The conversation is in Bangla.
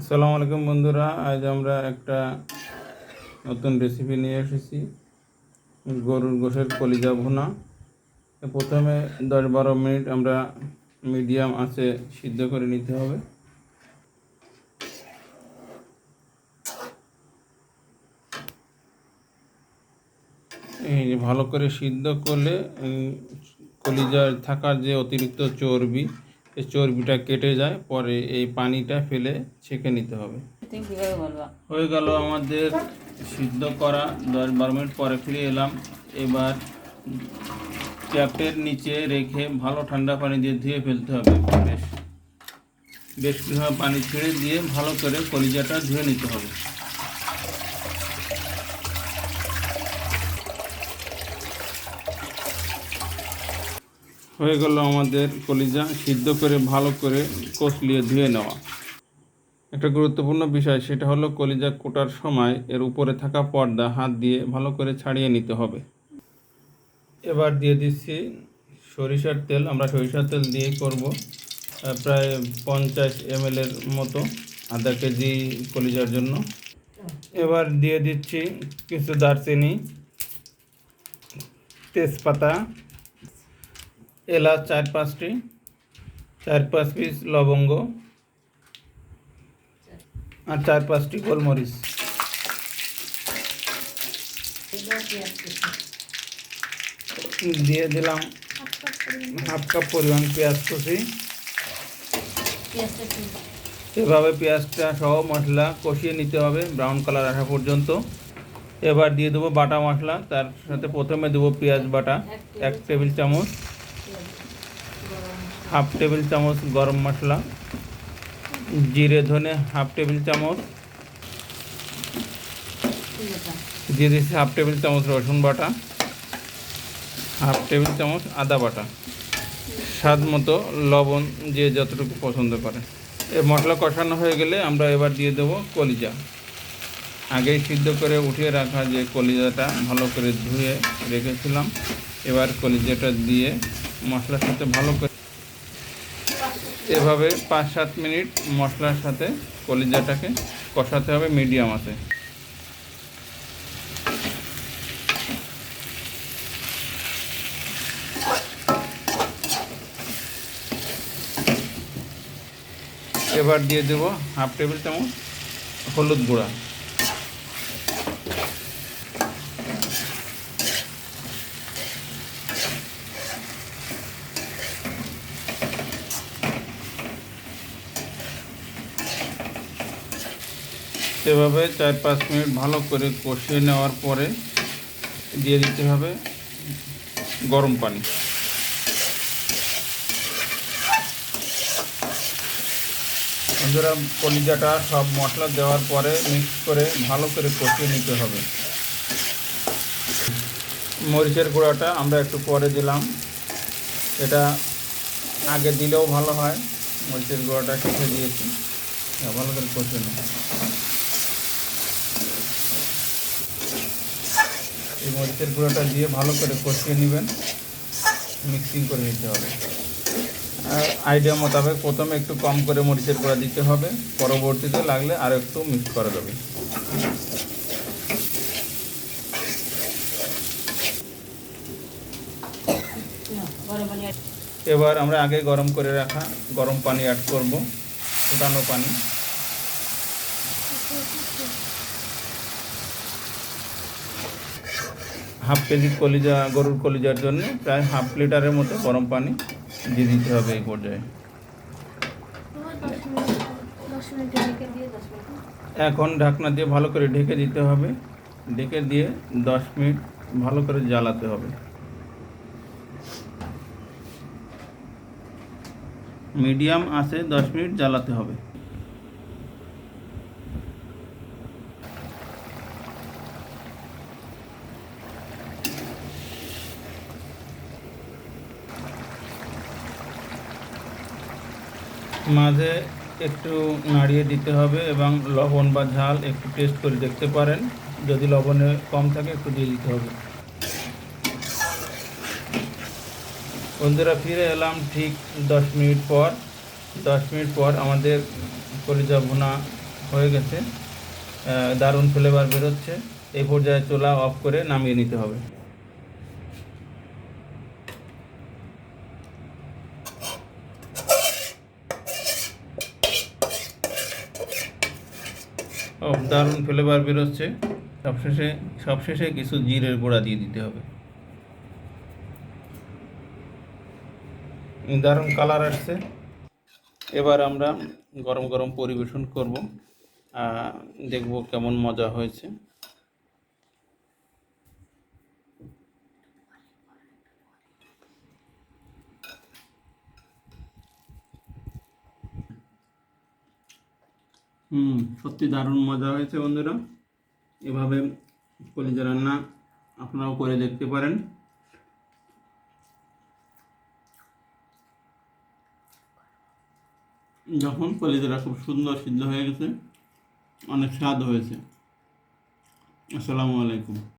আসসালামু আলাইকুম বন্ধুরা, আজ আমরা একটা নতুন রেসিপি নিয়ে এসেছি। গরুর গোশের কলিজা ভুনা। প্রথমে দশ বারো মিনিট আমরা মিডিয়াম আঁচে সিদ্ধ করে নিতে হবে। এই ভালো করে সিদ্ধ করলে কলিজার থাকার যে অতিরিক্ত চর্বি এই চর্বিটা কেটে যায় পরে এই পানিটা ফেলে ছেঁকে নিতে হবে। হয়ে গেল আমাদের সিদ্ধ করা দশ বারো মিনিট পরে ফিরে এলাম। এবার ট্যাপের নিচে রেখে ভালো ঠান্ডা পানি দিয়ে ধুয়ে ফেলতে হবে। বেশ বেশ কিছুভাবে পানি ছেড়ে দিয়ে ভালো করে কলিজাটা ধুয়ে নিতে হবে। হয়ে গেল আমাদের কলিজা সিদ্ধ করে, ভালো করে কষলিয়ে ধুয়ে নেওয়া। একটা গুরুত্বপূর্ণ বিষয়, সেটা হলো কলিজা কোটার সময় এর উপরে থাকা পর্দা হাত দিয়ে ভালো করে ছাড়িয়ে নিতে হবে। এবার দিয়ে দিচ্ছি সরিষার তেল। আমরা সরিষার তেল দিয়েই করব প্রায় পঞ্চাশ এম এর মতো আধা কেজি কলিজার জন্য। এবার দিয়ে দিচ্ছি কিছু দারচিনি, তেজপাতা এলাচ চার পাঁচটি, চার পাঁচ পিস লবঙ্গ আর চার পাঁচটি গোলমরিচ। দিয়ে দিলাম হাফ কাপ পরিমাণ পেঁয়াজ একটু এভাবে পেঁয়াজটা সহ মশলা কষিয়ে নিতে হবে ব্রাউন কালার আসা পর্যন্ত। এবার দিয়ে দেবো বাটা মশলা, তার সাথে প্রথমে দেবো পেঁয়াজ বাটা, এক টেবিল চামচ। হাফ টেবিল চামচ গরম মশলা, জিরে ধনে হাফ টেবিল চামচ দিচ্ছি হাফ টেবিল চামচ রসুন বাটা, হাফ টেবিল চামচ আদা বাটা। স্বাদ মতো লবণ যে যতটুকু পছন্দ করে। এ মশলা কষানো হয়ে গেলে আমরা এবার দিয়ে দেবো কলিজা। আগেই সিদ্ধ করে উঠিয়ে রাখা যে কলিজাটা ভালো করে ধুয়ে রেখেছিলাম, এবার কলিজাটা দিয়ে মশলার সাথে ভালো করে এভাবে পাঁচ সাত মিনিট মশলার সাথে কলিজাটাকে কষাতে হবে মিডিয়াম আছে। এবার দিয়ে দেব হাফ টেবিল চামচ হলুদ গুঁড়া। এভাবে চার পাঁচ মিনিট ভালো করে কষিয়ে নেওয়ার পরে দিয়ে দিতে হবে গরম পানি। বন্ধুরা, কলিজাটা সব মশলা দেওয়ার পরে মিক্স করে ভালো করে কষিয়ে নিতে হবে। মরিচের গুঁড়াটা আমরা একটু পরে দিলাম। এটা আগে দিলেও ভালো হয়। মরিচের গুঁড়াটা কেটে দিয়েছি। ভালো করে কষিয়ে নেব। এই মরিচের গুঁড়োটা দিয়ে ভালো করে কষিয়ে নেবেন। মিক্সিং করে নিতে হবে। আর আইডিয়া মোতাবেক প্রথমে একটু কম করে মরিচের গুঁড়া দিতে হবে। পরবর্তীতে লাগলে আরও একটু মিক্স করা যাবে। এবার আমরা আগে গরম করে রাখা গরম পানি অ্যাড করব। ফুটানো পানি। হাফ কেজি কলিজা, গরুর কলিজার জন্য প্রায় হাফ লিটারের মতো গরম পানি দিয়ে দিতে হবে এই পর্যায়ে। এখন ঢাকনা দিয়ে ভালো করে ঢেকে দিতে হবে। ঢেকে দিয়ে দশ মিনিট ভালো করে জ্বালাতে হবে। মিডিয়াম আছে দশ মিনিট জ্বালাতে হবে। মাঝে একটু নাড়িয়ে দিতে হবে এবং লবণ বা ঝাল একটু টেস্ট করে দেখতে পারেন। যদি লবণে কম থাকে, একটু দিয়ে দিতে হবে। বন্ধুরা, ফিরে এলাম ঠিক দশ মিনিট পর। দশ মিনিট পর আমাদের কলিজা ভুনা হয়ে গেছে। দারুণ ফ্লেভার বেরোচ্ছে। এই পর্যায়ে চোলা অফ করে নামিয়ে নিতে হবে। ও দারুণ ফ্লেভার বেরোচ্ছে। সবশেষে সবশেষে কিছু জিরের গুঁড়া দিয়ে দিতে হবে। দারুণ কালার আসছে। এবার আমরা গরম গরম পরিবেশন করব। দেখব কেমন মজা হয়েছে। হুম, সত্যি দারুণ মজা হয়েছে বন্ধুরা। এভাবে কলিজা রান্না আপনারাও করে দেখতে পারেন। যখন কলিজাটা খুব সুন্দর সিদ্ধ হয়ে গেছে, অনেক স্বাদ হয়েছে। আসসালামু আলাইকুম।